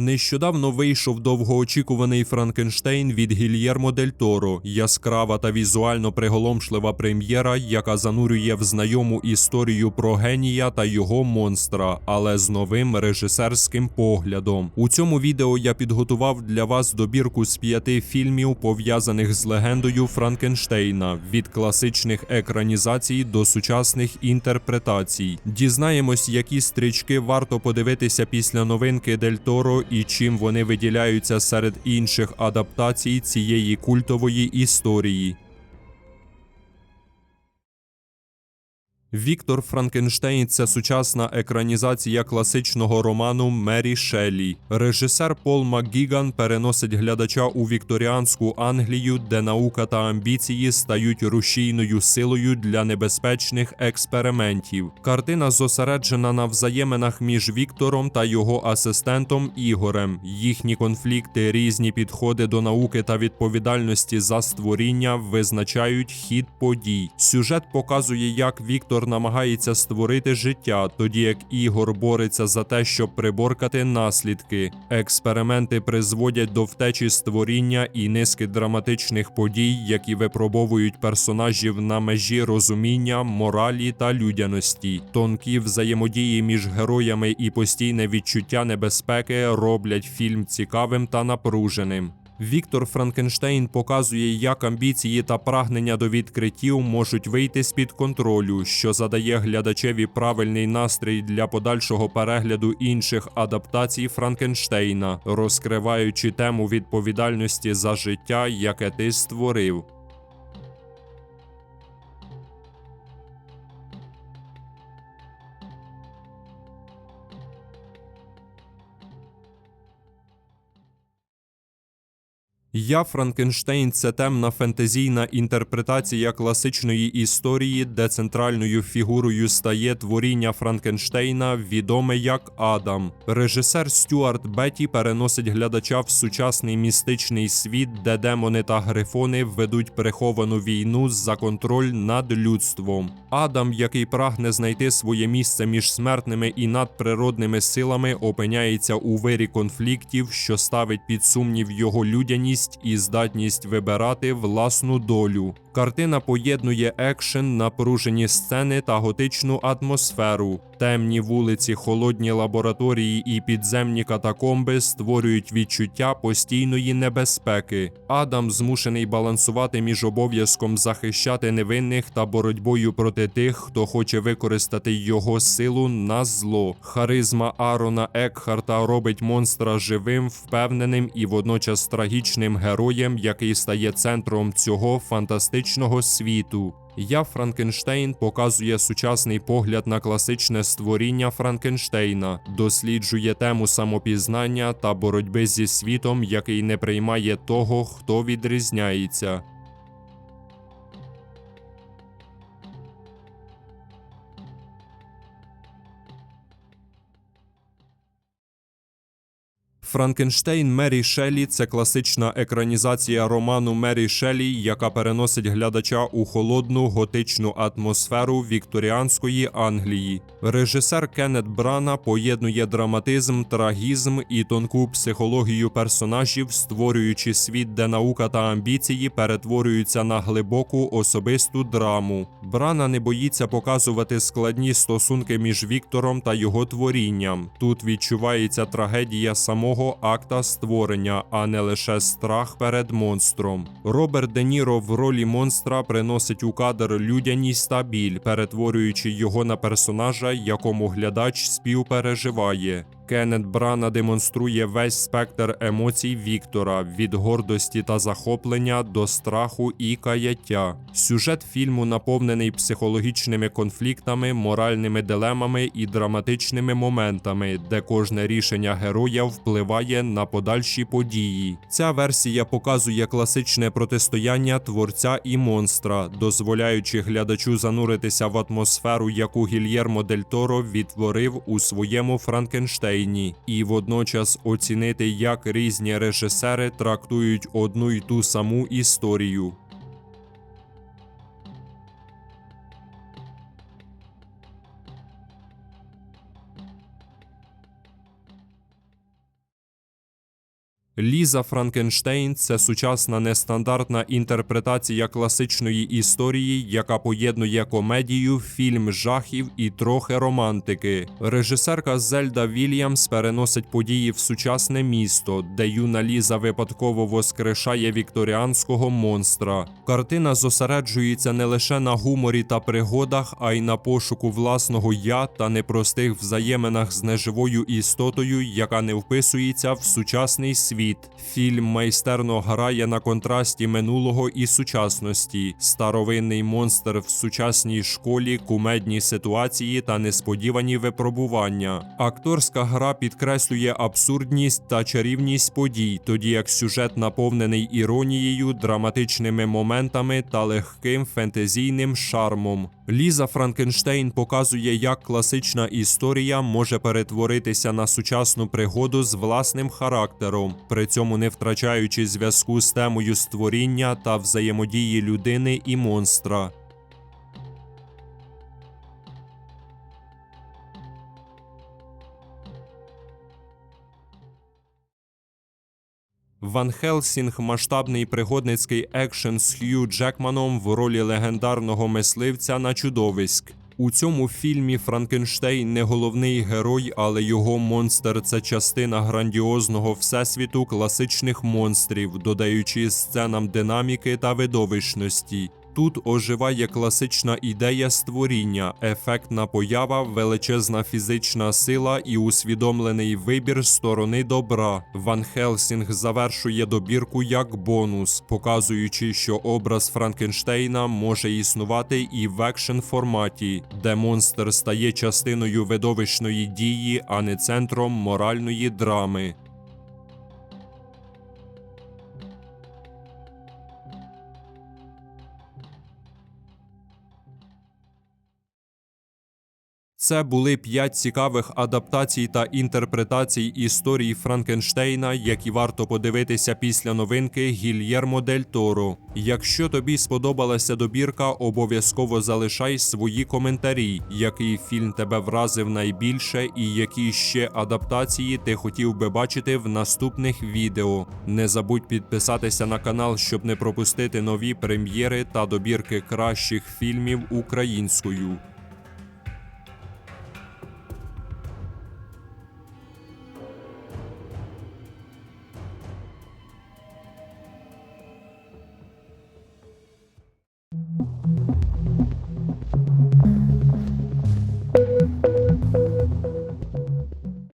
Нещодавно вийшов довгоочікуваний Франкенштейн від Гільєрмо Дель Торо, яскрава та візуально приголомшлива прем'єра, яка занурює в знайому історію про генія та його монстра, але з новим режисерським поглядом. У цьому відео я підготував для вас добірку з п'яти фільмів, пов'язаних з легендою Франкенштейна, від класичних екранізацій до сучасних інтерпретацій. Дізнаємось, які стрічки варто подивитися після новинки Дель Торо і чим вони виділяються серед інших адаптацій цієї культової історії. Віктор Франкенштейн це сучасна екранізація класичного роману Мері Шеллі. Режисер Пол МакГіган переносить глядача у вікторіанську Англію, де наука та амбіції стають рушійною силою для небезпечних експериментів. Картина зосереджена на взаєминах між Віктором та його асистентом Ігорем. Їхні конфлікти, різні підходи до науки та відповідальності за створіння визначають хід подій. Сюжет показує, як Віктор намагається створити життя, тоді як Ігор бореться за те, щоб приборкати наслідки. Експерименти призводять до втечі створіння і низки драматичних подій, які випробовують персонажів на межі розуміння, моралі та людяності. Тонкі взаємодії між героями і постійне відчуття небезпеки роблять фільм цікавим та напруженим. Віктор Франкенштейн показує, як амбіції та прагнення до відкриттів можуть вийти з-під контролю, що задає глядачеві правильний настрій для подальшого перегляду інших адаптацій Франкенштейна, розкриваючи тему відповідальності за життя, яке ти створив. Я Франкенштейн це темна фентезійна інтерпретація класичної історії, де центральною фігурою стає творіння Франкенштейна, відоме як Адам. Режисер Стюарт Бетті переносить глядача в сучасний містичний світ, де демони та грифони ведуть приховану війну за контроль над людством. Адам, який прагне знайти своє місце між смертними і надприродними силами, опиняється у вирі конфліктів, що ставить під сумнів його людяність і здатність вибирати власну долю. Картина поєднує екшен, напружені сцени та готичну атмосферу. Темні вулиці, холодні лабораторії і підземні катакомби створюють відчуття постійної небезпеки. Адам змушений балансувати між обов'язком захищати невинних та боротьбою проти тих, хто хоче використати його силу на зло. Харизма Арона Екхарта робить монстра живим, впевненим і водночас трагічним героєм, який стає центром цього фантастичного світу. Я Франкенштейн показує сучасний погляд на класичне створіння Франкенштейна, досліджує тему самопізнання та боротьби зі світом, який не приймає того, хто відрізняється. Франкенштейн Мері Шеллі це класична екранізація роману Мері Шеллі, яка переносить глядача у холодну готичну атмосферу вікторіанської Англії. Режисер Кеннет Брана поєднує драматизм, трагізм і тонку психологію персонажів, створюючи світ, де наука та амбіції перетворюються на глибоку особисту драму. Брана не боїться показувати складні стосунки між Віктором та його творінням. Тут відчувається трагедія самого акта створення, а не лише страх перед монстром. Роберт Де Ніро в ролі монстра приносить у кадр людяність та біль, перетворюючи його на персонажа, якому глядач співпереживає. Кеннет Брана демонструє весь спектр емоцій Віктора від гордості та захоплення до страху і каяття. Сюжет фільму наповнений психологічними конфліктами, моральними дилемами і драматичними моментами, де кожне рішення героя впливає на подальші події. Ця версія показує класичне протистояння творця і монстра, дозволяючи глядачу зануритися в атмосферу, яку Гільєрмо Дель Торо відтворив у своєму Франкенштейні і водночас оцінити, як різні режисери трактують одну й ту саму історію. Ліза Франкенштейн це сучасна нестандартна інтерпретація класичної історії, яка поєднує комедію, фільм жахів і трохи романтики. Режисерка Зельда Вільямс переносить події в сучасне місто, де юна Ліза випадково воскрешає вікторіанського монстра. Картина зосереджується не лише на гуморі та пригодах, а й на пошуку власного я та непростих взаєминах з неживою істотою, яка не вписується в сучасний світ. Фільм майстерно грає на контрасті минулого і сучасності, старовинний монстр в сучасній школі, кумедні ситуації та несподівані випробування. Акторська гра підкреслює абсурдність та чарівність подій, тоді як сюжет наповнений іронією, драматичними моментами та легким фентезійним шармом. Ліза Франкенштейн показує, як класична історія може перетворитися на сучасну пригоду з власним характером, при цьому не втрачаючи зв'язку з темою створіння та взаємодії людини і монстра. Ван Хелсінг масштабний пригодницький екшен з Хью Джекманом в ролі легендарного мисливця на чудовиськ. У цьому фільмі Франкенштейн не головний герой, але його монстр це частина грандіозного всесвіту класичних монстрів, додаючи сценам динаміки та видовищності. Тут оживає класична ідея створіння, ефектна поява, величезна фізична сила і усвідомлений вибір сторони добра. Ван Хелсінг завершує добірку як бонус, показуючи, що образ Франкенштейна може існувати і в екшен форматі, де монстр стає частиною видовищної дії, а не центром моральної драми. Це були п'ять цікавих адаптацій та інтерпретацій історії Франкенштейна, які варто подивитися після новинки Гільєрмо Дель Торо. Якщо тобі сподобалася добірка, обов'язково залишай свої коментарі, який фільм тебе вразив найбільше і які ще адаптації ти хотів би бачити в наступних відео. Не забудь підписатися на канал, щоб не пропустити нові прем'єри та добірки кращих фільмів українською.